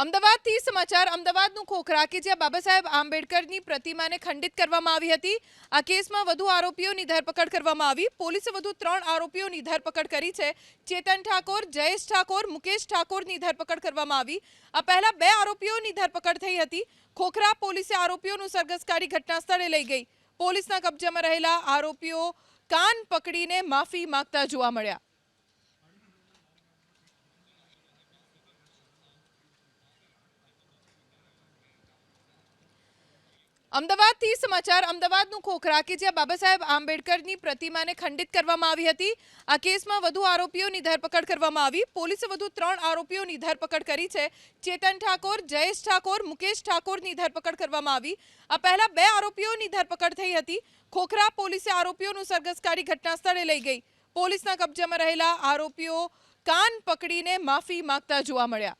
અમદાવાદથી સમાચાર. અમદાવાદનું ખોખરા કે જ્યાં બાબા સાહેબ આંબેડકરની પ્રતિમાને ખંડિત કરવામાં આવી હતી. આ કેસમાં વધુ આરોપીઓની ધરપકડ કરવામાં આવી. પોલીસે વધુ ત્રણ આરોપીઓની ધરપકડ કરી છે. ચેતન ઠાકોર, જયેશ ઠાકોર, મુકેશ ઠાકોરની ધરપકડ કરવામાં આવી. આ પહેલા બે આરોપીઓની ધરપકડ થઈ હતી. ખોખરા પોલીસે આરોપીઓનું સરઘસકારી ઘટના સ્થળે લઈ ગઈ. પોલીસના કબજામાં રહેલા આરોપીઓ કાન પકડીને માફી માંગતા જોવા મળ્યા. અમદાવાદથી સમાચાર, અમદાવાદનું ખોખરા કે જ્યાં બાબા સાહેબ આંબેડકરની પ્રતિમાને ખંડિત કરવામાં આવી હતી. આ કેસમાં વધુ આરોપીઓની ધરપકડ કરવામાં આવી. પોલીસે વધુ ત્રણ આરોપીઓની ધરપકડ કરી છે. ચેતન ઠાકોર, જયેશ ઠાકોર, મુકેશ ઠાકોરની ધરપકડ કરવામાં આવી. આ પહેલા બે આરોપીઓની ધરપકડ થઈ હતી. ખોખરા પોલીસે આરોપીઓનું સરઘસ કાઢી ઘટના સ્થળે લઈ ગઈ. પોલીસના કબજામાં રહેલા આરોપીઓ કાન પકડીને માફી માંગતા જોવા મળ્યા.